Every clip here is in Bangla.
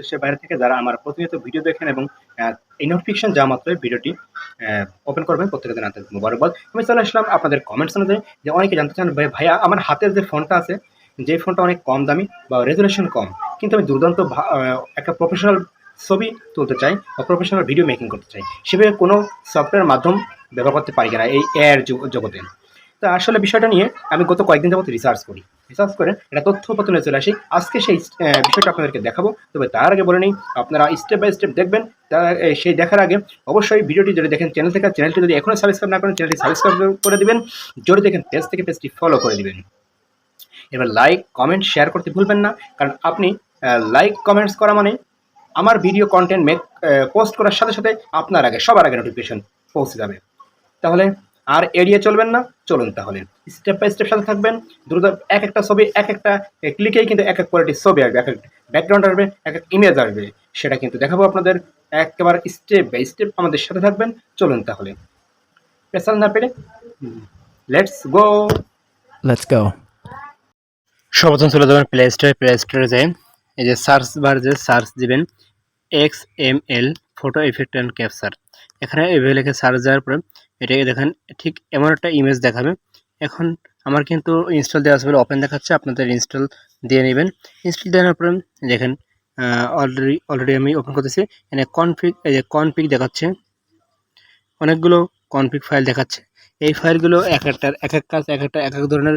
দেশের বাইরে থেকে যারা আমার প্রতিনিয়ত ভিডিও দেখেন এবং এই নোটিফিকেশন যা মাত্রই ভিডিওটি ওপেন করবেন প্রত্যেকের দিন আন্তরিক মুবারকবাদ। আমি চলে আসলাম আপনাদের কমেন্টস অনুযায়ী যে অনেকে জানতে চান, ভাই, ভাইয়া, আমার হাতের যে ফোনটা আছে, যে ফোনটা অনেক কম দামি বা রেজুলেশন কম, কিন্তু আমি দুর্দান্ত একটা প্রফেশনাল ছবি তুলতে চাই বা প্রফেশনাল ভিডিও মেকিং করতে চাই, সেভাবে কোনো সফটওয়্যার মাধ্যম ব্যবহার করতে পারি কিনা এই এর জগতে? তা আসলে বিষয়টা নিয়ে আমি গত কয়েকদিন যাবত রিসার্চ করি। রিসার্চ করে একটা তথ্যপত্র নিয়ে চলে আসি। আজকে সেই বিষয়টা আপনাদেরকে দেখাবো। তবে তার আগে বলে নিই, আপনারা স্টেপ বাই স্টেপ দেখবেন। তা সেই দেখার আগে অবশ্যই ভিডিওটি যদি দেখেন চ্যানেল থেকে চ্যানেলটি যদি এখনও সাবস্ক্রাইব না করেন চ্যানেলটি সাবস্ক্রাইব করে দেবেন। যদি দেখেন পেজ থেকে পেজটি ফলো করে দেবেন। এবার লাইক কমেন্ট শেয়ার করতে ভুলবেন না। কারণ আপনি লাইক কমেন্টস করা মানে আমার ভিডিও কন্টেন্ট মেক পোস্ট করার সাথে সাথে আপনার আগে, সবার আগে নোটিফিকেশন পৌঁছে যাবে। তাহলে আর এড়িয়ে চলবেন না চলুন তাহলে। স্টেপ বাই স্টেপ সাথে থাকবেন দ্রুত এক একটা ছবি এক একটা ক্লিকেই কিন্তু এক এক কোয়ালিটির ছবি আসবে এক এক ব্যাকগ্রাউন্ড আসবে এক এক ইমেজ আসবে। সেটা কিন্তু দেখাবো আপনাদের একেবারে স্টেপ বাই স্টেপ আমাদের সাথে থাকবেন চলুন তাহলে। পেশাল না পেরে লেটস গো Let's go. সর্বপ্রথম চলে যাবেন প্লে স্টোরে প্লে স্টোরে যাই। এই যে সার্চ বার যে সার্চ দিবেন X M L photo effect and capture এখানে এভাবে লিখে সার্চ দেওয়ার পরে এটাকে দেখেন, ঠিক এমন একটা ইমেজ দেখাবে। এখন আমার কিন্তু ইনস্টল দেওয়া আছে বলে ওপেন দেখাচ্ছে, আপনাদের ইনস্টল দিয়ে নেবেন। ইনস্টল দেওয়ার পরে দেখেন অলরেডি অলরেডি আমি ওপেন করতেছি। এখানে কনফিক এই যে কনফিগ দেখাচ্ছে। অনেকগুলো কনফিক ফাইল দেখাচ্ছে। এই ফাইলগুলো এক একটার, এক এক কাজ, এক একটা, এক এক ধরনের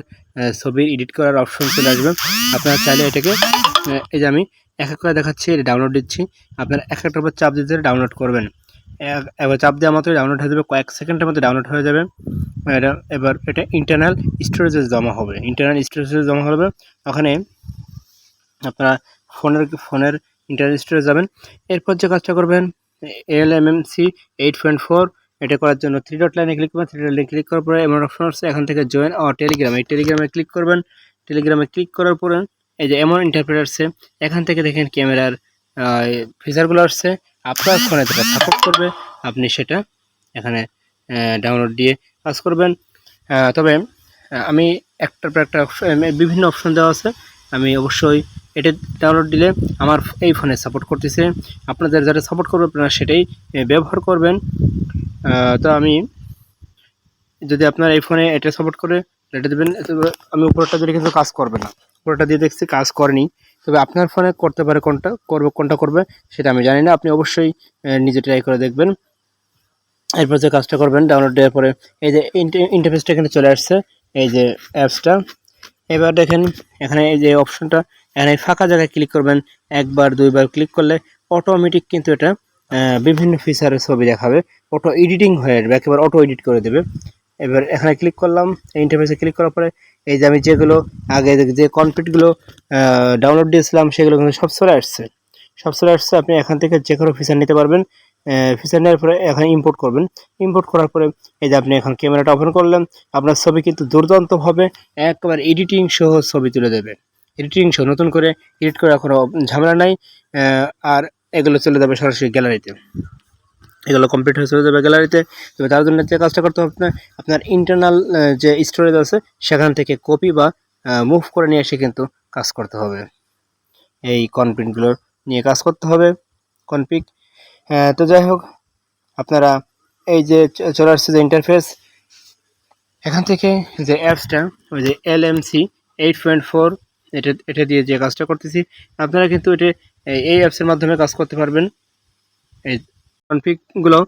ছবি এডিট করার অপশন চলে আসবে। আপনারা চাইলে এটাকে এই যে আমি এক এক করে দেখাচ্ছি, এটা ডাউনলোড দিচ্ছি। আপনারা এক একটার উপর চাপ দিতে ডাউনলোড করবেন। এবার চাপ দেওয়া মাত্রই ডাউনলোড হয়ে যাবে, কয়েক সেকেন্ডের মধ্যে ডাউনলোড হয়ে যাবে। এটা এবার এটা ইন্টারনাল স্টোরেজে জমা হবে ইন্টারনাল স্টোরেজে জমা হবে। ওখানে আপনারা ফোনের ফোনের ইন্টারনাল স্টোরেজ যাবেন। এরপর যে কাজটা করবেন L M M C eight point four এটা করার জন্য থ্রি ডট লাইনে ক্লিক করবেন। থ্রি ডট লাইনে ক্লিক করার পরে এমন অপশন আছে, এখান থেকে জয়েন অর টেলিগ্রাম এই টেলিগ্রামে ক্লিক করবেন। টেলিগ্রামে ক্লিক করার পরে এই যে এমন ইন্টারপ্রেট আসছে, এখান থেকে দেখেন ক্যামেরার ফিচারগুলো আসছে আপনার ফোনে যেটা সাপোর্ট করবে, আপনি সেটা এখানে ডাউনলোড দিয়ে কাজ করবেন। তবে আমি একটার পর একটা বিভিন্ন অপশন দেওয়া আছে। আমি অবশ্যই এটা ডাউনলোড দিলে আমার এই ফোনে সাপোর্ট করতেছে। আপনাদের যারা সাপোর্ট করবে, আপনারা সেটাই ব্যবহার করবেন। তো আমি, যদি আপনার এই ফোনে এটা সাপোর্ট করে এটা দেবেন আমি উপরটা দিলে কিন্তু কাজ করবে না। উপরটা দিয়ে দেখছি কাজ করেনি। তবে আপনার ফোনে করতে পারে কোনটা, করবে কোনটা করবে, সেটা আমি জানি না। আপনি অবশ্যই নিজে ট্রাই করে দেখবেন। এরপর যে কাজটা করবেন ডাউনলোড দেওয়ার পরে এই যে ইন্টারফেসটা এখানে চলে আসছে, এই যে অ্যাপসটা এবার দেখেন, এখানে এই যে অপশনটা এখানে ফাঁকা জায়গায় ক্লিক করবেন। একবার, দুইবার ক্লিক করলে অটোমেটিক কিন্তু এটা বিভিন্ন ফিচারের ছবি দেখাবে। অটো এডিটিং হয়ে যাবে, একেবারে অটো এডিট করে দেবে। এবার এখানে ক্লিক করলাম ইন্টারফেসে ক্লিক করার পরে এই যে আমি যেগুলো আগে যে কনফিটগুলো ডাউনলোড দিয়েছিলাম সেগুলো কিন্তু সব চলে আসছে। সব চলে আসছে, আপনি এখান থেকে যে কোনো ফিচার নিতে পারবেন। ফিচার নেওয়ার পরে এখানে ইম্পোর্ট করবেন। ইম্পোর্ট করার পরে এই যে আপনি এখন ক্যামেরাটা ওপেন করলেন, আপনার ছবি কিন্তু দুর্দান্তভাবে একবারে এডিটিং সহ ছবি তুলে দেবে। এডিটিং সহ, নতুন করে এডিট করার কোনো ঝামেলা নাই। আর এগুলো চলে যাবে সরাসরি গ্যালারিতে এগুলো কমপ্লিট হয়ে চলে যাবে গ্যালারিতে তবে তার জন্য যে কাজটা করতে হবে আপনার আপনার ইন্টারনাল যে স্টোরেজ আছে, সেখান থেকে কপি বা মুভ করে নিয়ে এসে কিন্তু কাজ করতে হবে। এই কনপ্রিন্টগুলো নিয়ে কাজ করতে হবে কনপিক তো যাই হোক, আপনারা এই যে চলে আসছে যে ইন্টারফেস এখান থেকে যে অ্যাপসটা ওই যে L M C eight point four এটা এটা দিয়ে যে কাজটা করতেছি, আপনারা কিন্তু এটা, এই- এই অ্যাপসের মাধ্যমে কাজ করতে পারবেন। এই কনফিগগুলো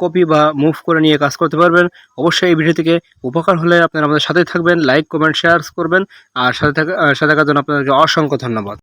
কপি বা মুভ করে নিয়ে কাজ করতে পারবেন। অবশ্যই এই ভিডিও থেকে উপকার হলে আপনারা আমাদের সাথে থাকবেন লাইক কমেন্ট শেয়ার করবেন। আর সাথে থাকা সাথে থাকার জন্য আপনাদেরকে অসংখ্য ধন্যবাদ।